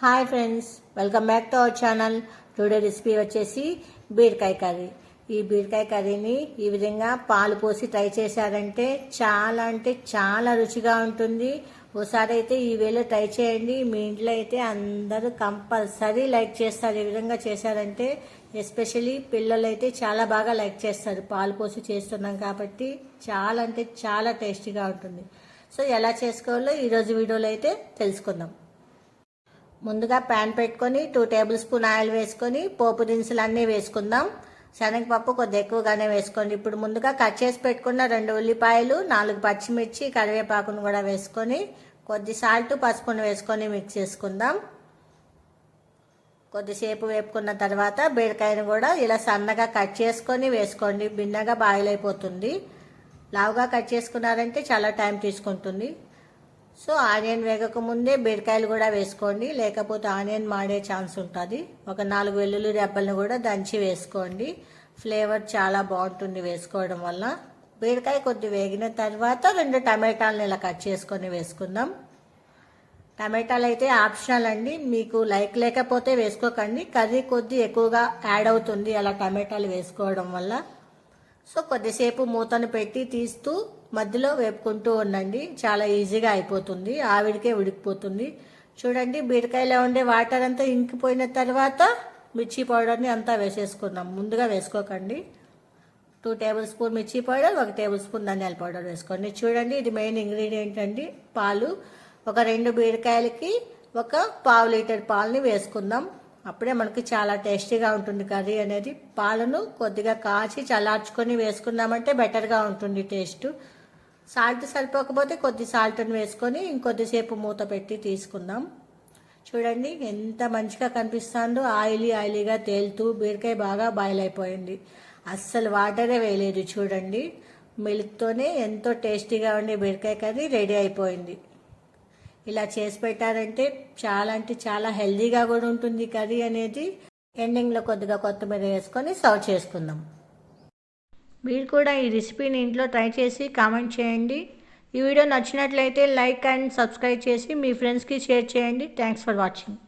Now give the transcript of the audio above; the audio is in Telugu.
Hi friends welcome back to our channel. Today recipe వచ్చేసి బీరకాయ కర్రీ. ఈ బీరకాయ కర్రీని ఈ విధంగా పాలు పోసి ట్రై చేశారంటే చాలా అంటే చాలా రుచిగా ఉంటుంది. ఒకసారి అయితే ఈ వేళ ట్రై చేయండి. మీ ఇంట్లో అయితే అందరూ కంపల్సరీ లైక్ చేస్తారు. ఈ విధంగా చేశారంటే ఎస్పెషలీ పిల్లలు అయితే చాలా బాగా లైక్ చేస్తారు. పాలు పోసి చేస్తున్నాం కాబట్టి చాలా అంటే చాలా టేస్టీగా ఉంటుంది. సో ఎలా చేసుకోవాలో ఈరోజు వీడియోలో అయితే తెలుసుకుందాం. ముందుగా ప్యాన్ పెట్టుకొని టూ టేబుల్ స్పూన్ ఆయిల్ వేసుకొని పోపు దినుసులు అన్నీ వేసుకుందాం. శనగపప్పు కొద్దిగా ఎక్కువగానే వేసుకోండి. ఇప్పుడు ముందుగా కట్ చేసి పెట్టుకున్న రెండు ఉల్లిపాయలు నాలుగు పచ్చిమిర్చి కరివేపాకును కూడా వేసుకొని కొద్ది సాల్ట్ పసుపును వేసుకొని మిక్స్ చేసుకుందాం. కొద్దిసేపు వేపుకున్న తర్వాత బీరకాయను కూడా ఇలా సన్నగా కట్ చేసుకొని వేసుకోండి. భిన్నగా బాయిల్ అయిపోతుంది. లావుగా కట్ చేసుకున్నారంటే చాలా టైం తీసుకుంటుంది. సో ఆనియన్ వేగక ముందే బీరకాయలు కూడా వేసుకోండి. లేకపోతే ఆనియన్ మాడే ఛాన్స్ ఉంటుంది. ఒక నాలుగు వెల్లుల్లి రెబ్బలను కూడా దంచి వేసుకోండి. ఫ్లేవర్ చాలా బాగుంటుంది వేసుకోవడం వల్ల. బీరకాయ కొద్ది వేగిన తర్వాత రెండు టమాటాలను ఇలా కట్ చేసుకొని వేసుకుందాం. టమాటాలు అయితే ఆప్షనల్ అండి. మీకు లైక్ లేకపోతే వేసుకోకండి. కర్రీ కొద్ది ఎక్కువగా యాడ్ అవుతుంది అలా టమాటాలు వేసుకోవడం వల్ల. సో కొద్దిసేపు మూతను పెట్టి తీస్తూ మధ్యలో వేపుకుంటూ ఉండండి. చాలా ఈజీగా అయిపోతుంది. ఆవిడికే ఉడికిపోతుంది చూడండి బీరకాయలో ఉండే వాటర్ అంతా ఇంకిపోయిన తర్వాత మిర్చి పౌడర్ని అంతా వేసేసుకుందాం. ముందుగా వేసుకోకండి. టూ టేబుల్ స్పూన్ మిర్చి పౌడర్ ఒక టేబుల్ స్పూన్ ధనియాల పౌడర్ వేసుకోండి. చూడండి ఇది మెయిన్ ఇంగ్రీడియంట్ అండి. పాలు ఒక రెండు బీరకాయలకి ఒక పావు లీటర్ పాలని వేసుకుందాం. అప్పుడే మనకి చాలా టేస్టీగా ఉంటుంది కర్రీ అనేది. పాలను కొద్దిగా కాచి చల్లార్చుకొని వేసుకున్నామంటే బెటర్గా ఉంటుంది టేస్ట్. సాల్ట్ సరిపోకపోతే కొద్ది సాల్ట్ని వేసుకొని ఇంకొద్దిసేపు మూత పెట్టి తీసుకుందాం. చూడండి ఎంత మంచిగా కనిపిస్తుందో. ఆయిలీ ఆయిలీగా తేలుతూ బీరకాయ బాగా బాయిల్ అయిపోయింది. అస్సలు వాటరే వేయలేదు చూడండి. మిల్క్తోనే ఎంతో టేస్టీగా ఉండే బీరకాయ కర్రీ రెడీ అయిపోయింది. ఇలా చేసి పెట్టారంటే చాలా అంటే చాలా హెల్దీగా కూడా ఉంటుంది కర్రీ అనేది. ఎండింగ్లో కొద్దిగా కొత్తిమీర వేసుకొని సర్వ్ చేసుకుందాం. మీరు కూడా ఈ రెసిపీని ఇంట్లో ట్రై చేసి కామెంట్ చేయండి. ఈ వీడియో నచ్చినట్లయితే లైక్ అండ్ సబ్స్క్రైబ్ చేసి మీ ఫ్రెండ్స్కి షేర్ చేయండి. Thanks for watching